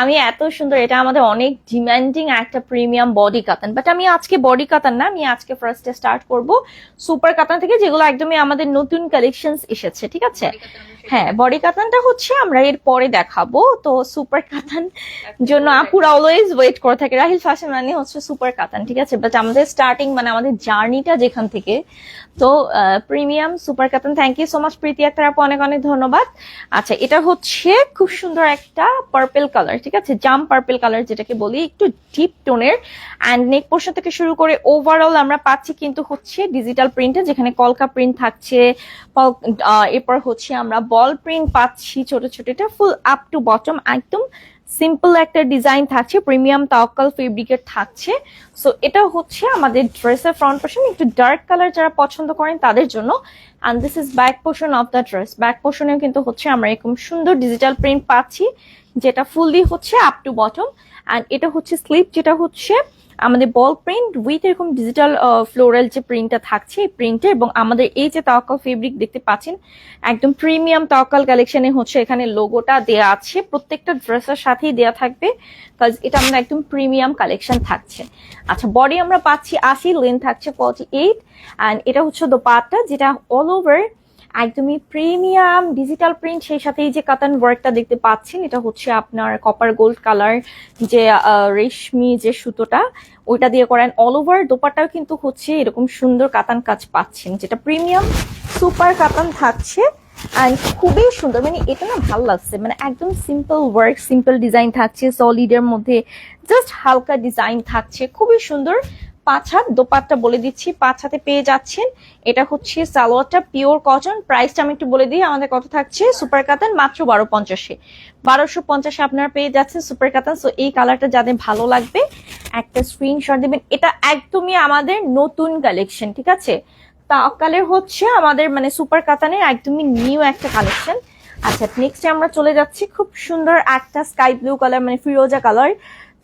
আমি এত সুন্দর, এটা আমাদের অনেক ডিমান্ডিং একটা প্রিমিয়াম বডি কাতান বাট আমি আজকে বডি কাতান না, আমি আজকে ফার্স্টে স্টার্ট করব সুপার কাতান থেকে, যেগুলো একদমই আমাদের নতুন কালেকশন এসেছে, ঠিক আছে? হ্যাঁ বডি কাতানটা হচ্ছে আমরা এর পরে দেখাবো। তো সুপার কাতান জন্য আপুরা অলওয়েজ ওয়েট করে থাকে। রাহিল ফ্যাশন মানে হচ্ছে সুপার কাতান ঠিক আছে? বাট আমাদের স্টার্টিং মানে আমাদের জার্নিটা যেখান থেকে। তো প্রিমিয়াম সুপার কাতান thank you so much Priti Akter আপু অনেক অনেক ধন্যবাদ। আচ্ছা এটা হচ্ছে খুব সুন্দর একটা পার্পেল কালার ঠিক আছে? জাম পার্পেল কালার যেটাকে বলি একটু ডিপ টোনের অ্যান্ড নেক পোর্শন থেকে শুরু করে ওভারঅল আমরা পাচ্ছি কিন্তু হচ্ছে ডিজিটাল প্রিন্টে যেখানে কলকা প্রিন্ট থাকছে। এরপর হচ্ছে আমরা বল প্রিন্ট পাচ্ছি ছোট ছোট এটা ফুল আপ টু বটম একদম সিম্পল একটা ডিজাইন থাকছে প্রিমিয়াম তাওকাল ফেব্রিকের থাকছে। সো এটা হচ্ছে আমাদের ড্রেসের ফ্রন্ট পোর্শন একটু ডার্ক কালার যারা পছন্দ করেন তাদের জন্য। And this is back portion of the dress back পোর্শনেও কিন্তু হচ্ছে আমরা এরকম সুন্দর ডিজিটাল প্রিন্ট পাচ্ছি, যেটা ফুললি হচ্ছে আপ টু বটম অ্যান্ড এটা হচ্ছে স্লিপ যেটা হচ্ছে আমাদের বল প্রিন্ট উইথ এরকম ডিজিটাল ফ্লোরাল যে প্রিন্টটা থাকছে, এই প্রিন্টে এবং আমাদের এই যে তাওকাল ফেব্রিক দেখতে পাচ্ছেন, একদম প্রিমিয়াম তাওকাল কালেকশনে হচ্ছে এখানে লোগোটা দেয়া আছে। প্রত্যেকটা ড্রেসের সাথেই দেয়া থাকবে কাজ এটা আমাদের একদম প্রিমিয়াম কালেকশন থাকছে। আচ্ছা বডি আমরা পাচ্ছি আশি লেন থাকছে ফর্টি এইট অ্যান্ড এটা হচ্ছে দোপাট্টা, যেটা অল ওভার একদমই প্রিমিয়াম ডিজিটাল প্রিন্ট সেই সাথে এই যে কাতান ওয়ার্কটা দেখতে পাচ্ছেন, এটা হচ্ছে আপনার কপার গোল্ড কালার যে রেশমি যে সুতোটা, ওইটা দিয়ে করেন অল ওভার দোপাটাও কিন্তু হচ্ছে এরকম সুন্দর কাতান কাজ পাচ্ছেন, যেটা প্রিমিয়াম সুপার কাতান থাকছে অ্যান্ড খুবই সুন্দর। মানে এটা না ভালো লাগছে মানে একদম সিম্পল ওয়ার্ক সিম্পল ডিজাইন থাকছে সলিডের মধ্যে জাস্ট হালকা ডিজাইন থাকছে, খুবই সুন্দর। পাঁচ হাত, দোপাট্টা বলে দিচ্ছি, পাঁচ হাতে পেয়ে যাচ্ছেন। এটা হচ্ছে সালোয়ারটা, পিওর কটন। প্রাইসটা আমি একটু বলে দিই, আমাদের কত থাকছে সুপার কাতান, মাত্র বারো পঞ্চাশে। বারোশো পঞ্চাশে আপনারা পেয়ে যাচ্ছেন সুপার কাতান। সো এই কালারটা যাদের ভালো লাগবে, একটা স্ক্রিনশট দিবেন। এটা একদমই আমাদের নতুন কালেকশন ঠিক আছে? তা তাকালের হচ্ছে আমাদের মানে সুপার কাতানের একদমই নিউ একটা কালেকশন আচ্ছা নেক্সটে আমরা চলে যাচ্ছি। খুব সুন্দর একটা স্কাই ব্লু কালার মানে ফিরোজা কালার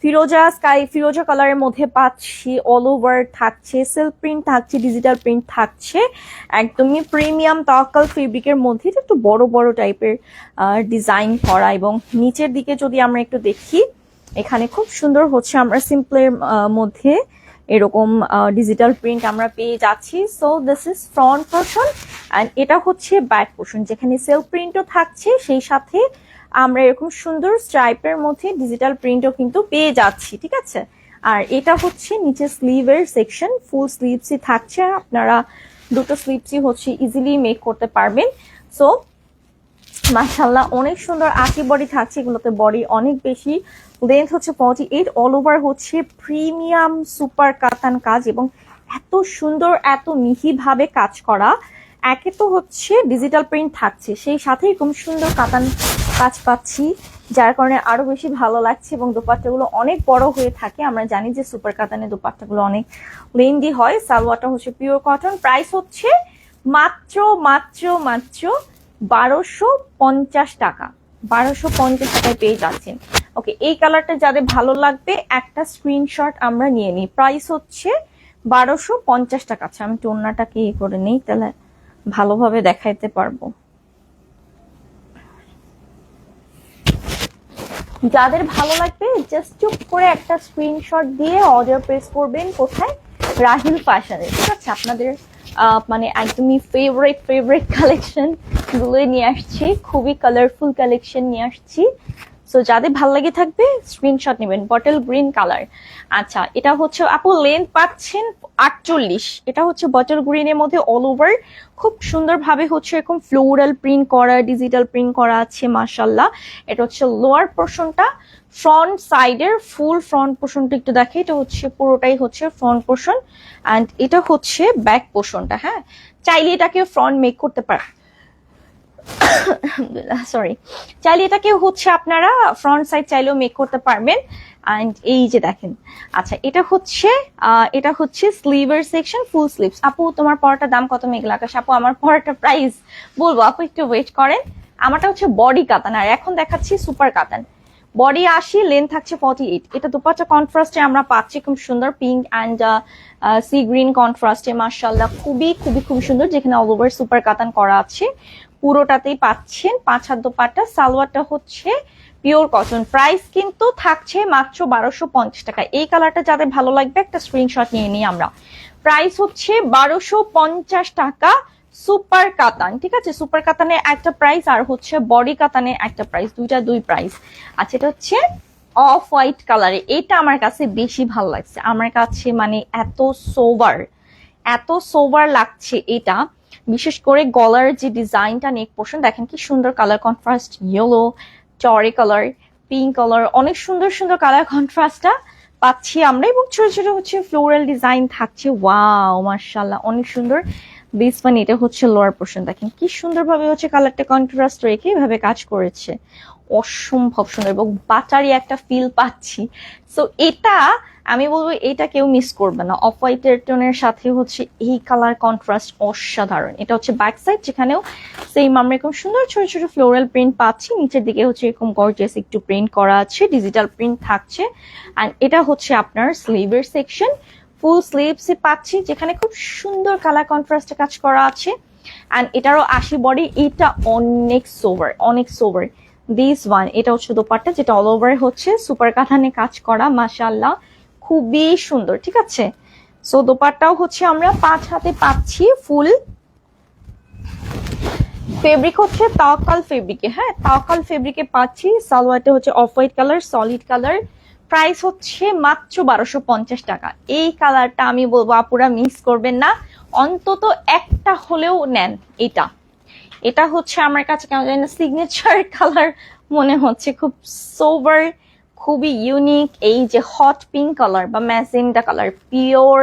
ফিরোজা, স্কাই, ফিরোজা কালারের মধ্যে পাচ্ছি অল ওভার থাকছে সিল্ক প্রিন্ট থাকছে ডিজিটাল প্রিন্ট থাকছে, একদমই প্রিমিয়াম তাওয়াক্কাল ফেব্রিকের মধ্যে একটু বড় বড় টাইপের ডিজাইন করা এবং নিচের দিকে যদি আমরা একটু দেখি, এখানে খুব সুন্দর হচ্ছে আমরা সিম্পলের মধ্যে এরকম ডিজিটাল প্রিন্ট আমরা পেয়ে যাচ্ছি। So this is front portion and এটা হচ্ছে ব্যাক পোর্শন যেখানে সেলফ প্রিন্টও থাকছে, সেই সাথে আমরা এরকম সুন্দর স্ট্রাইপের মধ্যে ডিজিটাল প্রিন্টও কিন্তু পেয়ে যাচ্ছি, ঠিক আছে? আর এটা হচ্ছে নিচে স্লিভের সেকশন ফুল স্লিভসই থাকছে। আপনারা দুটো স্লিভসই হচ্ছে ইজিলি মেক করতে পারবেন। সো মাশাল্লাহ অনেক সুন্দর আশি বডি থাকছে। এগুলোতে বডি অনেক বেশি। লেন্থ হচ্ছে ফর্টি এইট অল ওভার হচ্ছে প্রিমিয়াম সুপার কাতান কাজ এবং এত সুন্দর, এত মিহিভাবে কাজ করা। একে তো হচ্ছে ডিজিটাল প্রিন্ট থাকছে। সেই সাথে এরকম সুন্দর কাতান কাজ পাচ্ছি, যার কারণে আরও বেশি ভালো লাগছে এবং দোপাট্টাগুলো অনেক বড় হয়ে থাকে। আমরা জানি যে সুপার কাতানের দোপাট্টাগুলো অনেক লেন্দি হয়। সালোয়ারটা হচ্ছে পিওর কটন প্রাইস হচ্ছে মাত্র মাত্র মাত্র বারোশো পঞ্চাশ টাকা। বারোশো পঞ্চাশ টাকায় পেয়ে যাচ্ছেন। ওকে, এই কালারটা যাদের ভালো লাগবে, একটা স্ক্রিনশট আমরা নিয়ে নিই। প্রাইস হচ্ছে বারোশো পঞ্চাশ টাকা। আচ্ছা আমি টোনাটাকে ইয়ে করে নিই, তাহলে ভালোভাবে দেখাইতে পারব। যাদের ভালো লাগবে জাস্ট চুপ করে একটা স্ক্রিনশট দিয়ে অর্ডার প্রেস করবেন কোথায়? রাহিল ফ্যাশনে ঠিক আছে, আপনাদের মানে একদমই ফেভারিট ফেভারেট কালেকশন গুলোই নিয়ে আসছি। খুবই কালারফুল কালেকশন নিয়ে আসছি। সো যাদের ভালো লাগে থাকবে স্ক্রিনশট নেবেন বটল গ্রিন কালার আচ্ছা এটা হচ্ছে, আপু লেন্থ পাচ্ছেন আটচল্লিশ। এটা হচ্ছে বটল গ্রিনের মধ্যে অল ওভার খুব সুন্দরভাবে হচ্ছে এরকম ফ্লোরাল প্রিন্ট করা ডিজিটাল প্রিন্ট করা আছে মাশাল্লাহ এটা হচ্ছে লোয়ার পোর্শনটা ফ্রন্ট সাইডের ফুল ফ্রন্ট পোর্শনটা একটু দেখে, এটা হচ্ছে, পুরোটাই হচ্ছে ফ্রন্ট পোর্শন অ্যান্ড এটা হচ্ছে ব্যাক পোর্শনটা হ্যাঁ? চাইলে এটাকে ফ্রন্ট মেক করতে পারে সরি চাইলে এটাকে হচ্ছে আপনারা ফ্রন্ট সাইড চাইলেও মেক করতে পারবেন। অ্যান্ড এই যে দেখেন আচ্ছা এটা হচ্ছে এটা হচ্ছে স্লিভের সেকশন ফুল স্লিভস আপু, তোমার পরাটার দাম কত মেঘলা আকাশ? আপু, আমার পরাটা প্রাইস বলব। আপু, একটু ওয়েট করেন। আমারটা হচ্ছে বডি কাতান আর এখন দেখাচ্ছি সুপার কাতান বডি আশি লেন্থ থাকছে ফর্টি এইট এটা দুপাটা কন্ট্রাস্টে আমরা পাচ্ছি খুব সুন্দর পিঙ্ক অ্যান্ড সি গ্রিন কন্ট্রাস্টে মার্শাল্লাহ খুবই খুবই খুবই সুন্দর, যেখানে অল ওভার সুপার কাতান করা আছে। পুরোটাতেই পাচ্ছেন। পাঁচ হাত দোপাট্টা, সালোয়ারটা হচ্ছে পিওর কটন প্রাইস কিন্তু থাকছে মাত্র বারোশো পঞ্চাশ টাকা। এই কালারটা যাদের ভালো লাগবে একটা স্ক্রিনশট নিয়ে নিই আমরা। প্রাইস হচ্ছে বারোশো পঞ্চাশ টাকা সুপার কাতান, ঠিক আছে? সুপার কাতানে একটা প্রাইস আর হচ্ছে বডি কাতানে একটা প্রাইস দুইটা দুই প্রাইস আচ্ছা এটা হচ্ছে অফ হোয়াইট কালারে এটা আমার কাছে বেশি ভালো লাগছে। আমার কাছে মানে এত সোভার এত সোভার লাগছে এটা। বিশেষ করে গলার যে ডিজাইনটা নেক পোর্শন দেখেন কি সুন্দর কালার কন্ট্রাস্ট ইয়েলো টরে কালার পিঙ্ক কালার অনেক সুন্দর সুন্দর কালার কন্ট্রাস্টটা পাচ্ছি আমরা এবং ছোট ছোট হচ্ছে ফ্লোরাল ডিজাইন থাকছে। ওয়াও মার্শাল্লাহ অনেক সুন্দর। দিস মানে এটা হচ্ছে লোয়ার পোর্শন দেখেন কি সুন্দরভাবে হচ্ছে কালারটা কন্ট্রাস্ট রেখে এভাবে কাজ করেছে। অসম্ভব সুন্দর এবং বাটারি একটা ফিল পাচ্ছি। সো এটা আমি বলব এটা কেউ মিস করবে না। অফ হোয়াইটের টোনের সাথে হচ্ছে এই কালার কন্ট্রাস্ট অসাধারণ। এটা হচ্ছে ব্যাক সাইড যেখানেও সেম আমরা এরকম সুন্দর ছোট ছোট ফ্লোরাল প্রিন্ট পাচ্ছি। নিচের দিকে হচ্ছে এরকম গর্জিয়াস একটু প্রিন্ট করা আছে ডিজিটাল প্রিন্ট থাকছে। অ্যান্ড এটা হচ্ছে আপনার স্লিভের সেকশন ফুল স্লিভস পাচ্ছি, যেখানে খুব সুন্দর কালার কন্ট্রাস্টে কাজ করা আছে। অ্যান্ড এটারও আশি বডি এটা অনেক সোভার অনেক সোভার দিস ওয়ান এটা হচ্ছে দোপাট্টা, যেটা অল ওভার হচ্ছে। সুপার কাঠানে কাজ করা মাশাল্লাহ খুবই সুন্দর, ঠিক আছে? সো দোপাট্টাও হচ্ছে আমরা পাঁচ হাতে পাচ্ছি ফুল। ফেব্রিক হচ্ছে তাওকাল ফেব্রিকে হ্যাঁ? তাওকাল ফেব্রিকে পাচ্ছি। সালোয়ারটা হচ্ছে off white colour solid colour price হচ্ছে মাত্র বারোশো পঞ্চাশ টাকা। এই কালারটা আমি বলব, আপুরা মিস করবেন না। অন্তত একটা হলেও নেন এটা। এটা হচ্ছে আমার কাছে কেমন জানি না সিগনেচার কালার মনে হচ্ছে, খুব সোভার খুবই ইউনিক এই যে হট পিঙ্ক কালার বা ম্যাজেন্ডা কালার পিওর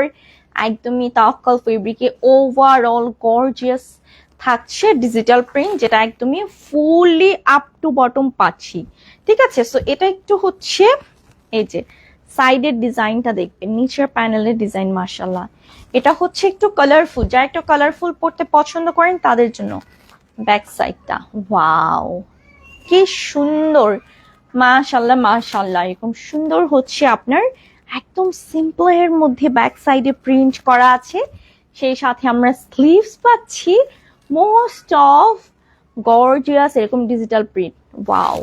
একদমই তাওকাল ফেব্রিকে ওভারঅল গর্জিয়াস থাকছে ডিজিটাল প্রিন্ট যেটা একদমই ফুললি আপ টু বটম পাচ্ছি। ঠিক আছে? সো এটা একটু হচ্ছে এই যে সাইডের ডিজাইনটা দেখবেন, নিচের প্যানেলের ডিজাইন মার্শাল্লাহ এটা হচ্ছে একটু কালারফুল যারা একটু কালারফুল পড়তে পছন্দ করেন তাদের জন্য। ব্যাক সাইডটা ওয়াও কি সুন্দর! মাশাল্লাহ মাশাল্লাহ এরকম সুন্দর হচ্ছে আপনার একদম সিম্পল এর মধ্যে ব্যাক সাইডে প্রিন্ট করা আছে। সেই সাথে আমরা স্লিভস পাচ্ছি। মোস্ট অফ গর্জিয়াস এরকম ডিজিটাল প্রিন্ট ওয়াও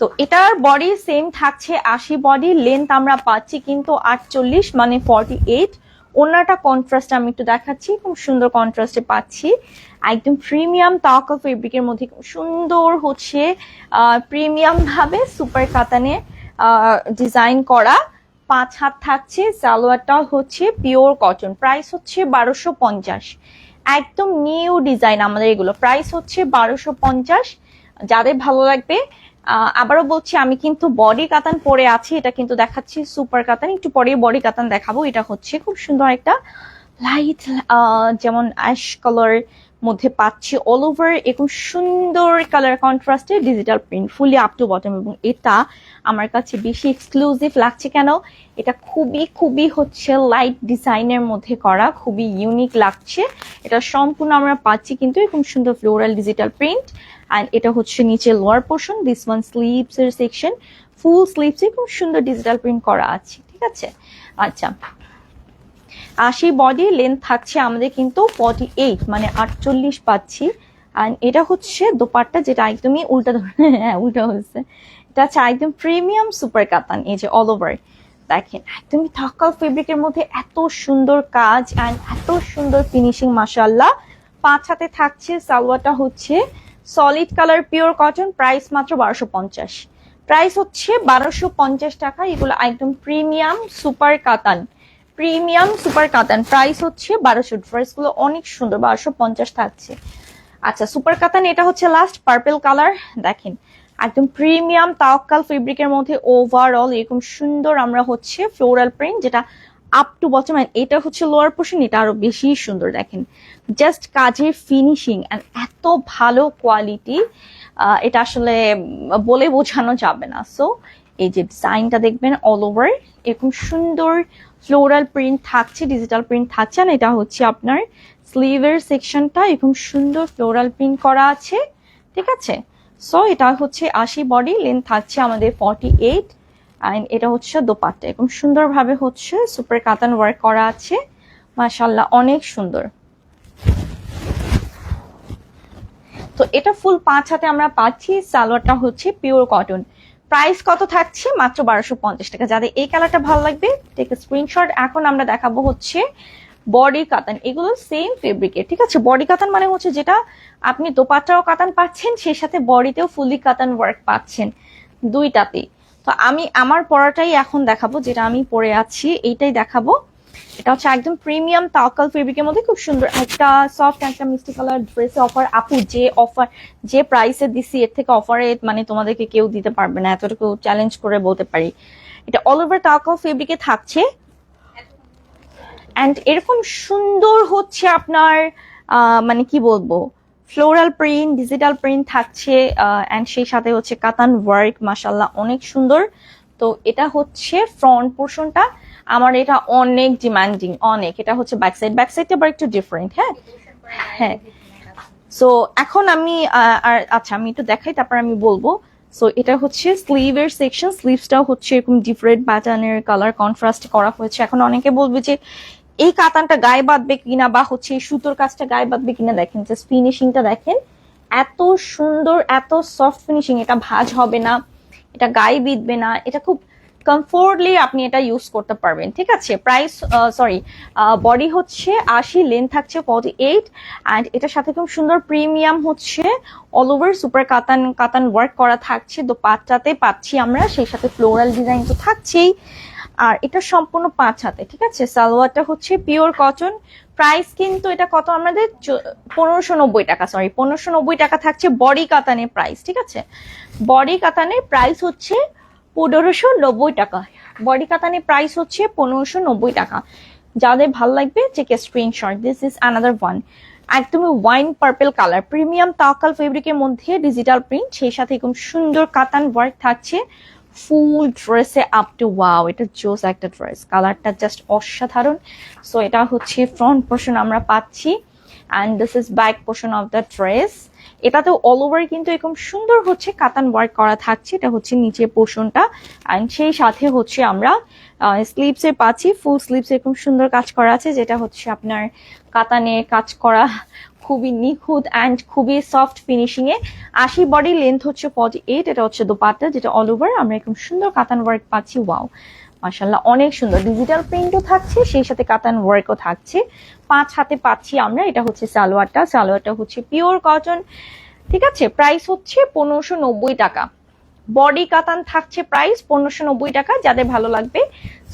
তো এটার বডি সেম থাকছে আশি বডি লেন্থ আমরা পাচ্ছি কিন্তু আটচল্লিশ মানে ফর্টি এইট ওনাটা কন্ট্রাস্ট আমি একটু দেখাচ্ছি, খুব সুন্দর কন্ট্রাস্টে পাচ্ছি। একদম প্রিমিয়াম তাওকা ফেব্রিকের মধ্যে সুন্দর হচ্ছে প্রিমিয়াম ভাবে সুপার কাতানে ডিজাইন করা। পাঁচ হাত থাকছে সালোয়ারটা হচ্ছে পিওর কটন প্রাইস হচ্ছে বারোশো পঞ্চাশ। একদম নিউ ডিজাইন আমাদের এগুলো। প্রাইস হচ্ছে বারোশো পঞ্চাশ। যাদের ভালো লাগবে আবারও বলছি, আমি কিন্তু বডি কাতান পরে আছি, এটা কিন্তু দেখাচ্ছি সুপার কাতান। একটু পরে বডি কাতান দেখাবো, এটা হচ্ছে খুব সুন্দর একটা লাইট যেমন অ্যাশ কালার মধ্যে পাচ্ছি অল ওভার এরকম সুন্দর colour কন্ট্রাস্টে digital print fully up to bottom এবং এটা আমার কাছে বেশি এক্সক্লুসিভ লাগছে কেন? এটা খুবই খুবই হচ্ছে লাইট ডিজাইনের মধ্যে করা, খুবই ইউনিক লাগছে। এটা সম্পূর্ণ আমরা পাচ্ছি কিন্তু এরকম সুন্দর ফ্লোরাল ডিজিটাল প্রিন্ট অ্যান্ড এটা হচ্ছে নিচে lower portion this one sleeves এর সেকশন ফুল স্লিভস খুব সুন্দর ডিজিটাল প্রিন্ট করা আছে, ঠিক আছে? আচ্ছা। আশি বডি লেন্থ থাকছে আমাদের কিন্তু ফর্টি এইট মানে আটচল্লিশ পাচ্ছি। অ্যান্ড এটা হচ্ছে দোপাট্টা যেটা একদমই উল্টা হ্যাঁ উল্টা হচ্ছে। এটা হচ্ছে একদম প্রিমিয়াম সুপার কাতান, এই যে অল ওভার দেখেন, একদমই থাকাল ফেব্রিকের মধ্যে এত সুন্দর কাজ অ্যান্ড এত সুন্দর ফিনিশিং মাসাল্লাহ পাঁচ হাতে থাকছে, সালোয়ারটা হচ্ছে solid colour pure cotton price মাত্র বারোশো পঞ্চাশ। প্রাইস হচ্ছে বারোশো পঞ্চাশ টাকা। এগুলো একদম প্রিমিয়াম সুপার কাতান প্রিমিয়াম সুপার কাতান প্রাইস হচ্ছে বারোশো। ড্রেসগুলো অনেক সুন্দর, বারোশো পঞ্চাশ থাকছে। আচ্ছা সুপার কাতান এটা হচ্ছে লাস্ট পার্পেল কালার দেখেন, একদম প্রিমিয়াম তাওকাল ফেব্রিকের মধ্যে ওভারঅল এরকম সুন্দর আমরা হচ্ছে ফ্লোরাল প্রিন্ট যেটা আপ টু বটম এটা হচ্ছে লোয়ার পোর্শন এটা আরও বেশি সুন্দর দেখেন। জাস্ট কাজের ফিনিশিং এন্ড এত ভালো কোয়ালিটি এটা আসলে বলে বোঝানো যাবে না। সো এই যে ডিজাইনটা দেখবেন অল ওভার এরকম সুন্দর ফ্লোরাল প্রিন্ট থাকছে ডিজিটাল প্রিন্ট থাকছে না এটা হচ্ছে আপনার স্লিভের সেকশনটা এরকম সুন্দর ফ্লোরাল প্রিন্ট করা আছে, ঠিক আছে? সো এটা হচ্ছে আশি বডি লেন্থ থাকছে আমাদের ফর্টি এইট অ্যান্ড এটা হচ্ছে দোপাট্টা এরকম সুন্দরভাবে হচ্ছে সুপার কাতান ওয়ার্ক করা আছে। মাশাল্লাহ অনেক সুন্দর। তো এটা ফুল পাঁচ হাতে আমরা পাচ্ছি, সালোয়ারটা হচ্ছে পিওর কটন প্রাইস কত থাকছে? মাত্র বারোশো পঞ্চাশ টাকা। যাদের এই কালারটা ভালো লাগবে টেক স্ক্রিনশট এখন আমরা দেখাবো হচ্ছে বডি কাতান এগুলো সেম ফেব্রিকের ঠিক আছে? বডি কাতান মানে হচ্ছে যেটা আপনি দোপাট্টাও কাতান পাচ্ছেন, সেই সাথে বডিতেও ফুলি কাতান ওয়ার্ক পাচ্ছেন। দুইটাতেই। তো আমি আমার পরাটাই এখন দেখাবো, যেটা আমি পরে আছি, এইটাই দেখাবো। এটা হচ্ছে একদম প্রিমিয়াম তাওকাল ফেব্রিকের মধ্যে খুব সুন্দর একটা সফট একটা মিষ্টি কালার ড্রেসে অফার আপু, যে অফার যে প্রাইসে দিছি, এর থেকে অফারে মানে তোমাদেরকে কেউ দিতে পারবে না, এতটুকু চ্যালেঞ্জ করে বলতে পারি। এটা অল ওভার তাওকাল ফেব্রিকে থাকছে। অ্যান্ড এরকম সুন্দর হচ্ছে আপনার মানে কি বলব? ফ্লোরাল প্রিন্ট ডিজিটাল প্রিন্ট থাকছে অ্যান্ড সেই সাথে হচ্ছে কাতান ওয়ার্ক মাসাল্লাহ অনেক সুন্দর। তো এটা হচ্ছে ফ্রন্ট পোর্শনটা আমার এটা অনেক ডিমান্ডিং অনেক। এটা হচ্ছে ব্যাক সাইড ব্যাক সাইডটা আবার একটু ডিফারেন্ট হ্যাঁ? হ্যাঁ। সো এখন আমি আর আচ্ছা আমি একটু দেখাই, তারপর আমি বলব। সো এটা হচ্ছে স্লিভের সেকশন স্লিভসটাও হচ্ছে এরকম ডিফারেন্ট প্যাটার্নের কালার কন্ট্রাস্ট করা হয়েছে। এখন অনেকে বলবে যে এই কাতানটা গায়ে বাঁধবে কিনা বা হচ্ছে সুতোর কাজটা গায়ে বাঁধবে কিনা দেখেন জাস্ট ফিনিশিংটা দেখেন। এত সুন্দর, এত সফট ফিনিশিং এটা ভাঁজ হবে না, এটা গায়ে বিঁধবে না, এটা খুব কমফোর্টলি আপনি এটা ইউজ করতে পারবেন, ঠিক আছে? প্রাইস সরি বডি হচ্ছে আশি লেন্থ থাকছে ফর্টি এইট অ্যান্ড এটার সাথে খুব সুন্দর প্রিমিয়াম হচ্ছে অল ওভার সুপার কাতান কাতান ওয়ার্ক করা থাকছে দোপাট্টাতে পাচ্ছি আমরা, সেই সাথে ফ্লোরাল ডিজাইন তো থাকছেই। আর এটা সম্পূর্ণ পাঁচ হাতে, ঠিক আছে? সালোয়ারটা হচ্ছে পিওর কটন প্রাইস কিন্তু এটা কত আমাদের? পনেরোশো নব্বই টাকা সরি পনেরোশো নব্বই টাকা থাকছে বডি কাতানের প্রাইস ঠিক আছে? বডি কাতানের প্রাইস হচ্ছে পনেরোশো নব্বই টাকা। বডি কাতানের প্রাইস হচ্ছে পনেরোশো নব্বই টাকা। যাদের ভালো লাগবে চেকে screenshot this is another one একদমই ওয়াইন পার্পেল কালার প্রিমিয়াম তাকাল ফেব্রিকের মধ্যে ডিজিটাল প্রিন্ট সেই সাথে খুব সুন্দর কাতান ওয়ার্ক থাকছে। ফুল ড্রেসে আপ টু ওয়াও এটা জোস একটা ড্রেস কালারটা জাস্ট অসাধারণ। সো এটা হচ্ছে ফ্রন্ট পোর্শন আমরা পাচ্ছি। And this is back portion of the dress এটাতে অল ওভার কিন্তু এরকম সুন্দর হচ্ছে কাতান ওয়ার্ক করা থাকছে। এটা হচ্ছে নিচের পোর্শনটা অ্যান্ড সেই সাথে হচ্ছে আমরা স্লিভসে পাচ্ছি। ফুল স্লিভস এরকম সুন্দর কাজ করা আছে, যেটা হচ্ছে আপনার কাতানে কাজ করা খুবই নিখুঁত অ্যান্ড খুবই সফট ফিনিশিং এ। আশি বডি লেন্থ হচ্ছে ফর্টি এইট এটা হচ্ছে দোপাট্টা যেটা অল ওভার আমরা এরকম সুন্দর কাতান ওয়ার্ক পাচ্ছি ওয়াও মাশাল্লাহ অনেক সুন্দর। ডিজিটাল প্রিন্টও থাকছে, সেই সাথে কাতান ওয়ার্কও থাকছে। পাঁচ হাতে পাচ্ছি আমরা, এটা হচ্ছে সালোয়ারটা। সালোয়ারটা হচ্ছে পিওর কটন ঠিক আছে? প্রাইস হচ্ছে পনেরোশো নব্বই টাকা। বডি কাতান থাকছে প্রাইস পনেরোশো নব্বই টাকা, যাদের ভালো লাগবে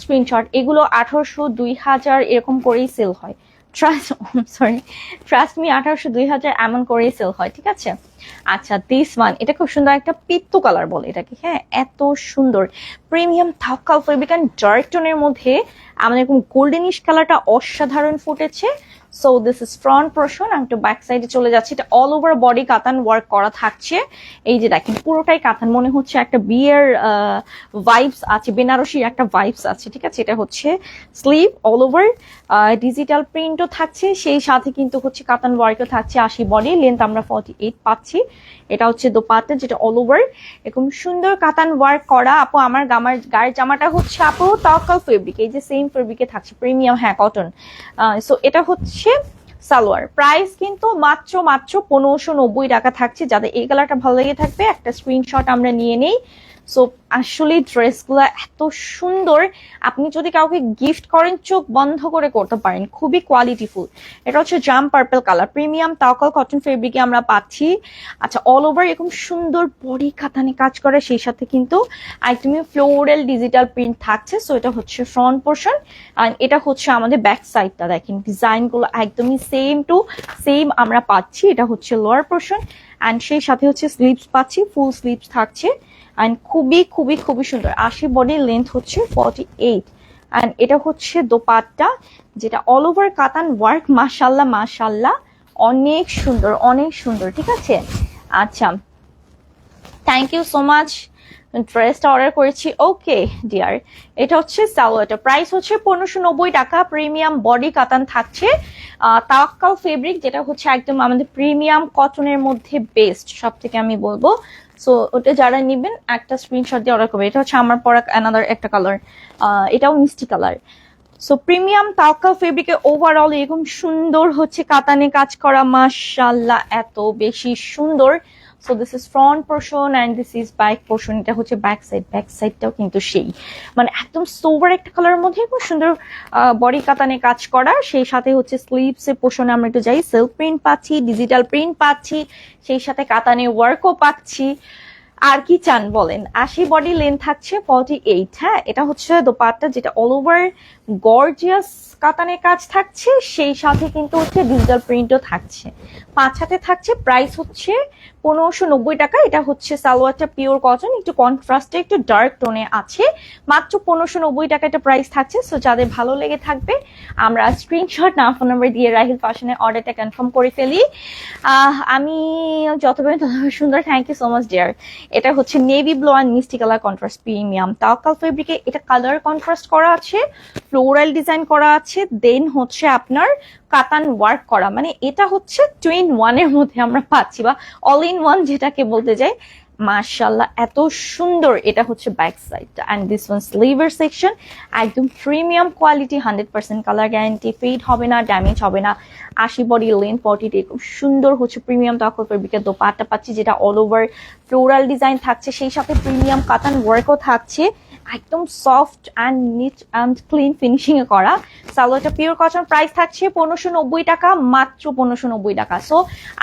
স্ক্রিনশট এগুলো আঠারোশো দুই হাজার এরকম করেই সেল হয়। ট্রাস্ট সরি ট্রাস্ট মি আঠারোশো দুই হাজার এমন করেই সেল হয়, ঠিক আছে? আচ্ছা দিস ওয়ান এটা খুব সুন্দর একটা পিত্ত কালার বলে এটাকে হ্যাঁ? এত সুন্দর। প্রিমিয়াম থাকাল ফেব্রিক অ্যান্ড ডার্ক টোনের মধ্যে আমাদের এরকম গোল্ডেনিশ কালারটা অসাধারণ ফুটেছে। So this is front portion আমি একটু ব্যাক সাইডে চলে যাচ্ছি। এটা অল ওভার বডি কাতান ওয়ার্ক করা থাকছে। এই যে দেখেন, পুরোটাই কাতান। মনে হচ্ছে একটা বিয়ের ভাইবস আছে, বেনারসির একটা ভাইবস আছে, ঠিক আছে? এটা হচ্ছে স্লিভ অল ওভার ডিজিটাল প্রিন্টও থাকছে। সেই সাথে কিন্তু হচ্ছে কাতান ওয়ার্কও থাকছে আশি বডি লেন্থ আমরা ফর্টি এইট পাচ্ছি। এটা হচ্ছে দোপাট্টা, যেটা অল ওভার এরকম সুন্দর কাতান ওয়ার্ক করা। আপু, আমার গামার, গায়ের জামাটা হচ্ছে, আপু তাওকাল ফেব্রিক এই যে সেম ফেব্রিকে থাকছে। প্রিমিয়াম হ্যাঁ কটন সো এটা হচ্ছে সালোয়ার। প্রাইস কিন্তু মাত্র মাত্র পনেরোশো নব্বই টাকা থাকছে। যাদের এই কালারটা ভালো লেগে থাকবে, একটা স্ক্রিনশট আমরা নিয়ে নেই। সো আসলে ড্রেসগুলো এত সুন্দর। আপনি যদি কাউকে গিফট করেন, চোখ বন্ধ করে করতে পারেন। খুবই কোয়ালিটিফুল এটা হচ্ছে জাম পার্পল কালার প্রিমিয়াম তাওকাল কটন ফেব্রিকে আমরা পাচ্ছি। আচ্ছা অল ওভার এরকম সুন্দর বডি কাতানে কাজ করে, সেই সাথে কিন্তু একদমই ফ্লোরাল ডিজিটাল প্রিন্ট থাকছে। সো এটা হচ্ছে ফ্রন্ট পোর্শন আর এটা হচ্ছে আমাদের ব্যাক সাইডটা দেখেন ডিজাইনগুলো একদমই সেম টু সেম আমরা পাচ্ছি। এটা হচ্ছে লোয়ার পোর্শন অ্যান্ড সেই সাথে হচ্ছে স্লিভস পাচ্ছি। ফুল স্লিভস থাকছে। অ্যান্ড খুবই খুবই খুবই সুন্দর। আশি বডির লেন্থ হচ্ছে ফর্টি এইট অ্যান্ড এটা হচ্ছে দোপাট্টা, যেটা অল ওভার কাতান ওয়ার্ক মাশাল্লাহ মাশাল্লাহ অনেক সুন্দর অনেক সুন্দর, ঠিক আছে? আচ্ছা। থ্যাংক ইউ সো মাচ ড্রেসটা অর্ডার করেছি। ওকে ডিয়ার এটা হচ্ছে সালোয়ারটা। প্রাইস হচ্ছে পনেরোশো নব্বই টাকা। প্রিমিয়াম বডি কাতান থাকছে। তাওয়াক্কাল ফেব্রিক যেটা হচ্ছে একদম আমাদের প্রিমিয়াম কটনের মধ্যে বেস্ট সব থেকে আমি বলব। সো ওটা যারা নেবেন, একটা স্ক্রিনশট দিয়ে অর্ডার করবে এটা হচ্ছে আমার পরা অ্যানাদার একটা কালার এটাও মিষ্টি কালার সো প্রিমিয়াম তাওকা ফেব্রিকে ওভারঅল এরকম সুন্দর হচ্ছে। কাতানে কাজ করা মাশাল্লাহ এত বেশি সুন্দর। So this is front portion and this is back portion এটা হচ্ছে ব্যাক সাইড ব্যাক সাইডটাও কিন্তু সেই। মানে একদম সোভার একটা কালারের মধ্যে খুব সুন্দর বডি কাতানে কাজ করা। সেই সাথে হচ্ছে স্লিভস এর পোর্শনে আমরা একটু যাই। সেলফ প্রিন্ট পাচ্ছি ডিজিটাল প্রিন্ট পাচ্ছি, সেই সাথে কাতানে ওয়ার্কও পাচ্ছি। আর কি চান বলেন? আশি বডি লেন থাকছে ফর্টি এইট হ্যাঁ এটা হচ্ছে দোপাট্টা যেটা অল ওভার গর্জিয়াস কাতানে কাজ থাকছে। সেই সাথে কিন্তু হচ্ছে ডিজিটাল প্রিন্টও থাকছে। পাঁচ হাতে থাকছে প্রাইস হচ্ছে পনেরোশো নব্বই টাকা। এটা হচ্ছে সালোয়ারটা পিওর কটন একটু কন্ট্রাস্টে একটু ডার্ক টোনে আছে। মাত্র পনেরোশো নব্বই টাকা একটা প্রাইস থাকছে সো যাদের ভালো লেগে থাকবে, আমরা স্ক্রিনশট না ফোন নাম্বার দিয়ে রাহিল ফ্যাশনের অর্ডারটা কনফার্ম করে ফেলি। আমি ততবার সুন্দর thank you so much dear এটা হচ্ছে নেভি ব্লু অ্যান্ড মিষ্টি কালার কন্ট্রাস্ট প্রিমিয়াম তাওকাল ফেব্রিকে এটা কালার কন্ট্রাস্ট করা আছে ফ্লোরাল ডিজাইন করা আছে দেন হচ্ছে আপনার কাতান ওয়ার্ক করা। মানে এটা হচ্ছে টুইন ওয়ানের মধ্যে আমরা পাচ্ছি, বা অল ইন ওয়ান যেটাকে বলতে যাই। মার্শাল্লাহ এত সুন্দর এটা হচ্ছে ব্যাক সাইডটা। অ্যান্ড দিস ওয়ান স্লিভার সেকশন একদম premium quality, hundred percent colour guarantee fade হবে না ড্যামেজ হবে না। আশি বডি লেন ফর্টিতে খুব সুন্দর হচ্ছে প্রিমিয়াম তখন ফেব্রিকের দোপাট্টা পাচ্ছি, যেটা অল ওভার ফ্লোরাল ডিজাইন থাকছে। সেই সাথে প্রিমিয়াম কাতান ওয়ার্কও থাকছে। একদম soft and neat and clean finishing এ করা সালোয়ারটা পিওর কটন প্রাইস থাকছে পনেরোশো নব্বই টাকা, মাত্র পনেরোশো নব্বই টাকা। সো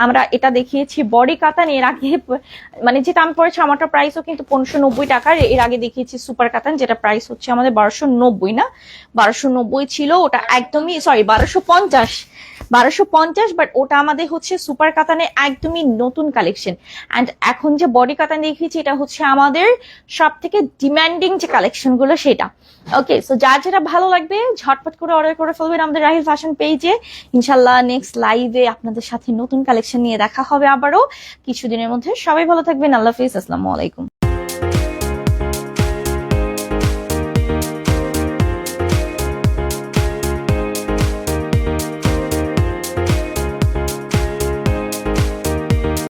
আমরা এটা দেখিয়েছি বডি কাতান এর আগে মানে যেটা আমি পড়েছি আমারটা প্রাইসও কিন্তু পনেরোশো নব্বই টাকার, এর আগে দেখিয়েছি সুপার কাতান যেটা প্রাইস হচ্ছে আমাদের বারোশো নব্বই না? বারোশো নব্বই ছিল, ওটা একদমই সরি বারোশো পঞ্চাশ। বারোশো পঞ্চাশ বাট ওটা আমাদের হচ্ছে সুপার কাতানে একদমই নতুন কালেকশন অ্যান্ড এখন যে বডি কাতান দেখিয়েছি, এটা হচ্ছে আমাদের সব থেকে ডিম্যান্ডিং যে কালেকশনগুলো সেটা। ওকে সো যার যেটা ভালো লাগবে, ঝটপট করে অর্ডার করে ফেলবেন আমাদের রাহিল ফ্যাশন পেজে ইনশাল্লাহ নেক্সট লাইভে আপনাদের সাথে নতুন কালেকশন নিয়ে দেখা হবে আবারও। কিছুদিনের মধ্যে সবাই ভালো থাকবেন, আল্লাহ হাফিজ, আসসালামু আলাইকুম।